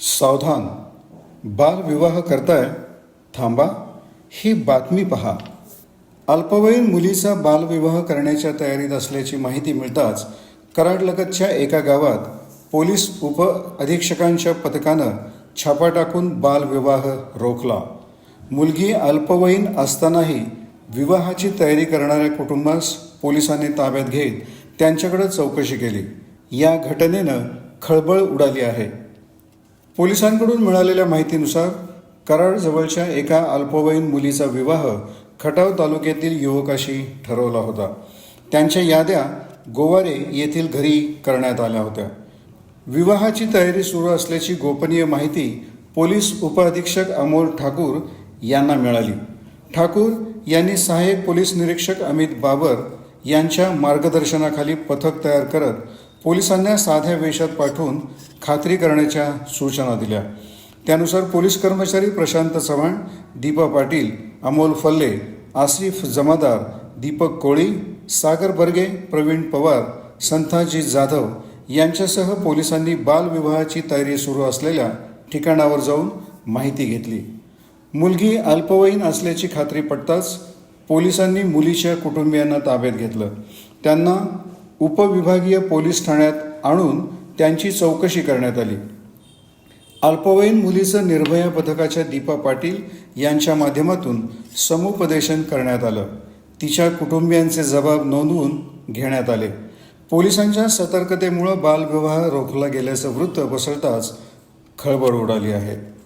सावधान. बालविवाह करताय? थांबा. ही बातमी पहा. अल्पवयीन मुलीचा बालविवाह करण्याच्या तयारीत असल्याची माहिती मिळताच कराडलगतच्या एका गावात पोलीस उप अधीक्षकांच्या पथकानं छापा टाकून बालविवाह रोखला. मुलगी अल्पवयीन असतानाही विवाहाची तयारी करणाऱ्या कुटुंबास पोलिसांनी ताब्यात घेत त्यांच्याकडे चौकशी केली. या घटनेनं खळबळ उडाली आहे. पोलिसांकडून मिळालेल्या माहितीनुसार कराडजवळच्या एका अल्पवयीन मुलीचा विवाह खटाव तालुक्यातील युवकाशी ठरवला होता. त्यांच्या याद्या गोवारे येथील घरी करण्यात आल्या होत्या. विवाहाची तयारी सुरू असल्याची गोपनीय माहिती पोलीस उपअधीक्षक अमोल ठाकूर यांना मिळाली. ठाकूर यांनी सहाय्यक पोलीस निरीक्षक अमित बाबर यांच्या मार्गदर्शनाखाली पथक तयार करत पोलिसांना साध्या वेशात पाठवून खात्री करण्याच्या सूचना दिल्या. त्यानुसार पोलीस कर्मचारी प्रशांत चव्हाण दीपा पाटील अमोल फल्ले आसिफ जमादार दीपक कोळी सागर बर्गे प्रवीण पवार संथाजी जाधव यांच्यासह पोलिसांनी बालविवाहाची तयारी सुरू असलेल्या ठिकाणावर जाऊन माहिती घेतली. मुलगी अल्पवयीन असल्याची खात्री पडताच पोलिसांनी मुलीच्या कुटुंबियांना ताब्यात घेतलं. त्यांना उपविभागीय पोलीस ठाण्यात आणून त्यांची चौकशी करण्यात आली. अल्पवयीन मुलीचं निर्भया पथकाच्या दीपा पाटील यांच्या माध्यमातून समुपदेशन करण्यात आलं. तिच्या कुटुंबियांचे जबाब नोंदवून घेण्यात आले. पोलिसांच्या सतर्कतेमुळं बालविवाह रोखला गेल्याचं वृत्त पसरताच खळबळ उडाली आहे.